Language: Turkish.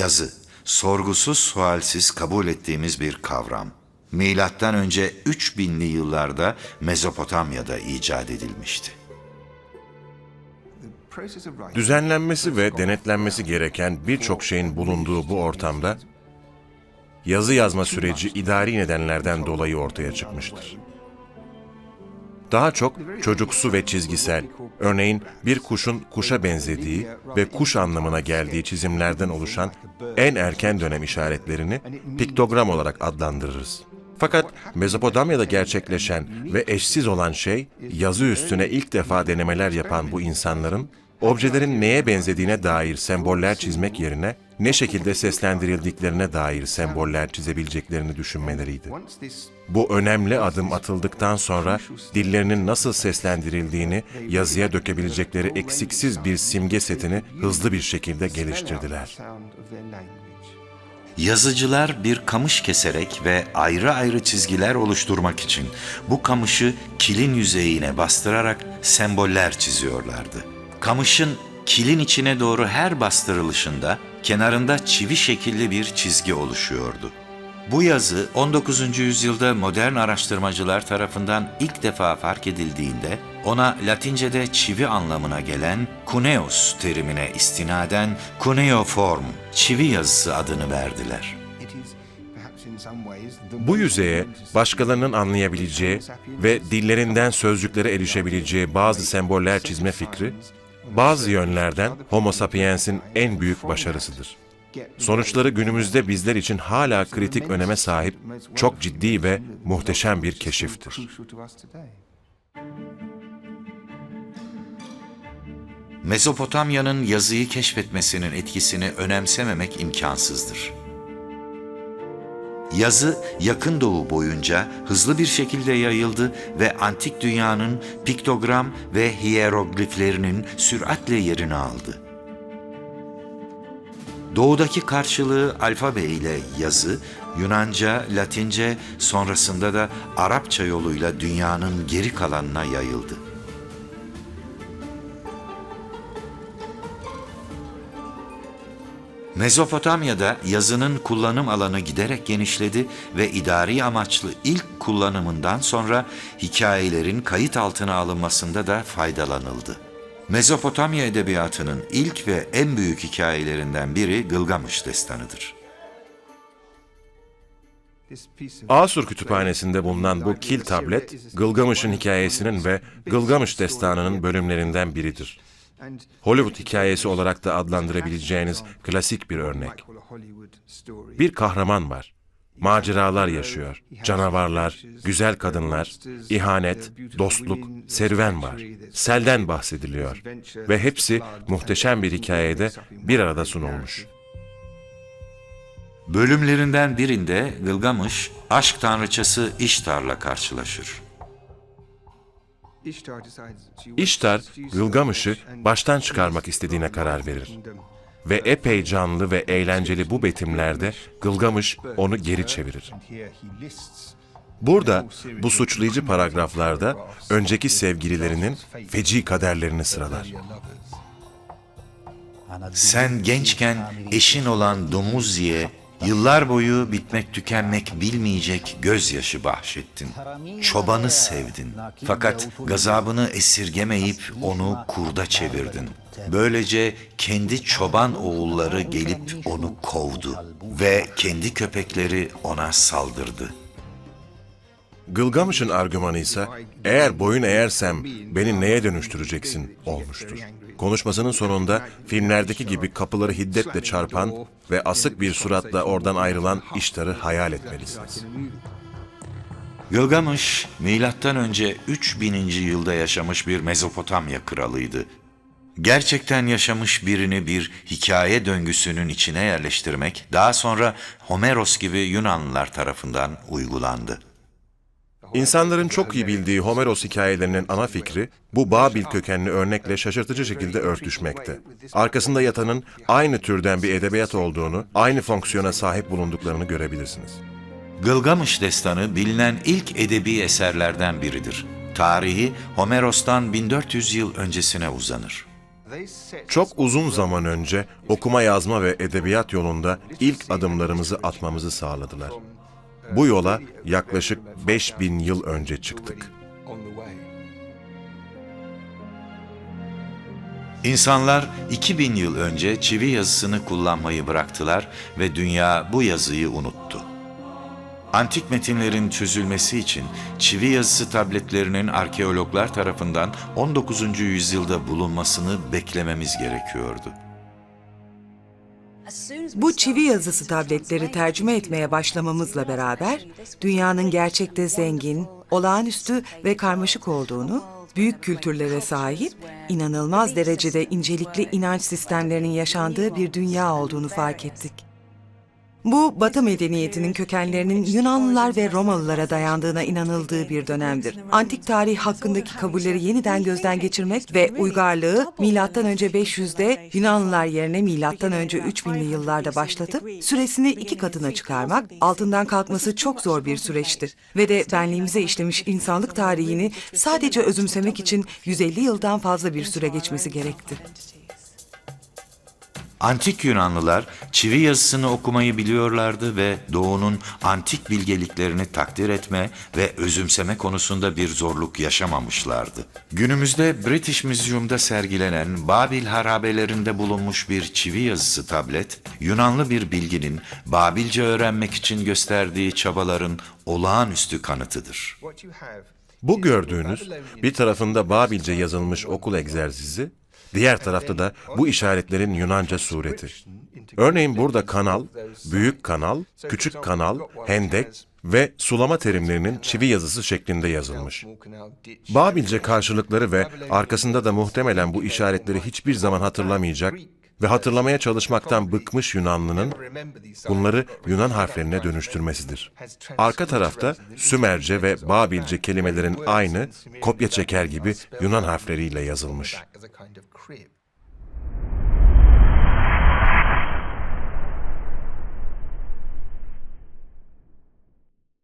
Yazı, sorgusuz sualsiz kabul ettiğimiz bir kavram. Milattan önce 3000'li yıllarda Mezopotamya'da icat edilmişti. Düzenlenmesi ve denetlenmesi gereken birçok şeyin bulunduğu bu ortamda yazı yazma süreci idari nedenlerden dolayı ortaya çıkmıştır. Daha çok çocuksu ve çizgisel, örneğin bir kuşun kuşa benzediği ve kuş anlamına geldiği çizimlerden oluşan en erken dönem işaretlerini piktogram olarak adlandırırız. Fakat Mezopotamya'da gerçekleşen ve eşsiz olan şey, yazı üstüne ilk defa denemeler yapan bu insanların, objelerin neye benzediğine dair semboller çizmek yerine, ne şekilde seslendirildiklerine dair semboller çizebileceklerini düşünmeleriydi. Bu önemli adım atıldıktan sonra dillerinin nasıl seslendirildiğini yazıya dökebilecekleri eksiksiz bir simge setini hızlı bir şekilde geliştirdiler. Yazıcılar bir kamış keserek ve ayrı ayrı çizgiler oluşturmak için bu kamışı kilin yüzeyine bastırarak semboller çiziyorlardı. Kamışın kilin içine doğru her bastırılışında kenarında çivi şekilli bir çizgi oluşuyordu. Bu yazı 19. yüzyılda modern araştırmacılar tarafından ilk defa fark edildiğinde ona Latince'de çivi anlamına gelen cuneus terimine istinaden cuneiform, çivi yazısı adını verdiler. Bu yüzeye başkalarının anlayabileceği ve dillerinden sözcüklere erişebileceği bazı semboller çizme fikri, bazı yönlerden Homo sapiens'in en büyük başarısıdır. Sonuçları günümüzde bizler için hala kritik öneme sahip, çok ciddi ve muhteşem bir keşiftir. Mezopotamya'nın yazıyı keşfetmesinin etkisini önemsememek imkansızdır. Yazı yakın doğu boyunca hızlı bir şekilde yayıldı ve antik dünyanın piktogram ve hierogliflerinin süratle yerini aldı. Doğudaki karşılığı alfabe ile yazı, Yunanca, Latince, sonrasında da Arapça yoluyla dünyanın geri kalanına yayıldı. Mezopotamya'da yazının kullanım alanı giderek genişledi ve idari amaçlı ilk kullanımından sonra hikayelerin kayıt altına alınmasında da faydalanıldı. Mezopotamya edebiyatının ilk ve en büyük hikayelerinden biri Gılgamış Destanı'dır. Asur kütüphanesinde bulunan bu kil tablet, Gılgamış'ın hikayesinin ve Gılgamış destanının bölümlerinden biridir. Hollywood hikayesi olarak da adlandırabileceğiniz klasik bir örnek. Bir kahraman var. Maceralar yaşıyor. Canavarlar, güzel kadınlar, ihanet, dostluk, serüven var. Selden bahsediliyor. Ve hepsi muhteşem bir hikayede bir arada sunulmuş. Bölümlerinden birinde Gılgamış, aşk tanrıçası İştar'la karşılaşır. İştar, Gılgamış'ı baştan çıkarmak istediğine karar verir. Ve epey canlı ve eğlenceli bu betimlerde Gılgamış onu geri çevirir. Burada bu suçlayıcı paragraflarda önceki sevgililerinin feci kaderlerini sıralar. Sen gençken eşin olan Dumuzi'ye yıllar boyu bitmek tükenmek bilmeyecek gözyaşı bahşettin. Çobanı sevdin. Fakat gazabını esirgemeyip onu kurda çevirdin. Böylece kendi çoban oğulları gelip onu kovdu ve kendi köpekleri ona saldırdı. Gılgamış'ın argümanı ise eğer boyun eğersem beni neye dönüştüreceksin olmuştur. Konuşmasının sonunda filmlerdeki gibi kapıları hiddetle çarpan ve asık bir suratla oradan ayrılan iştarı hayal etmelisiniz. Gılgamış, milattan önce 3000. yılda yaşamış bir Mezopotamya kralıydı. Gerçekten yaşamış birini bir hikaye döngüsünün içine yerleştirmek, daha sonra Homeros gibi Yunanlılar tarafından uygulandı. İnsanların çok iyi bildiği Homeros hikayelerinin ana fikri bu Babil kökenli örnekle şaşırtıcı şekilde örtüşmekte. Arkasında yatanın aynı türden bir edebiyat olduğunu, aynı fonksiyona sahip bulunduklarını görebilirsiniz. Gılgamış destanı bilinen ilk edebi eserlerden biridir. Tarihi Homeros'tan 1400 yıl öncesine uzanır. Çok uzun zaman önce okuma yazma ve edebiyat yolunda ilk adımlarımızı atmamızı sağladılar. Bu yola yaklaşık 5000 yıl önce çıktık. İnsanlar 2000 yıl önce çivi yazısını kullanmayı bıraktılar ve dünya bu yazıyı unuttu. Antik metinlerin çözülmesi için çivi yazısı tabletlerinin arkeologlar tarafından 19. yüzyılda bulunmasını beklememiz gerekiyordu. Bu çivi yazısı tabletleri tercüme etmeye başlamamızla beraber dünyanın gerçekte zengin, olağanüstü ve karmaşık olduğunu, büyük kültürlere sahip, inanılmaz derecede incelikli inanç sistemlerinin yaşandığı bir dünya olduğunu fark ettik. Bu, Batı medeniyetinin kökenlerinin Yunanlılar ve Romalılara dayandığına inanıldığı bir dönemdir. Antik tarih hakkındaki kabulleri yeniden gözden geçirmek ve uygarlığı önce 500'de Yunanlılar yerine önce 3000'li yıllarda başlatıp süresini iki katına çıkarmak altından kalkması çok zor bir süreçti. Ve de benliğimize işlemiş insanlık tarihini sadece özümsemek için 150 yıldan fazla bir süre geçmesi gerekti. Antik Yunanlılar çivi yazısını okumayı biliyorlardı ve doğunun antik bilgeliklerini takdir etme ve özümseme konusunda bir zorluk yaşamamışlardı. Günümüzde British Museum'da sergilenen Babil harabelerinde bulunmuş bir çivi yazısı tablet, Yunanlı bir bilginin Babilce öğrenmek için gösterdiği çabaların olağanüstü kanıtıdır. Bu gördüğünüz bir tarafında Babilce yazılmış okul egzersizi, diğer tarafta da bu işaretlerin Yunanca sureti. Örneğin burada kanal, büyük kanal, küçük kanal, hendek ve sulama terimlerinin çivi yazısı şeklinde yazılmış. Babilce karşılıkları ve arkasında da muhtemelen bu işaretleri hiçbir zaman hatırlamayacak ve hatırlamaya çalışmaktan bıkmış Yunanlının bunları Yunan harflerine dönüştürmesidir. Arka tarafta Sümerce ve Babilce kelimelerin aynı kopya çeker gibi Yunan harfleriyle yazılmış.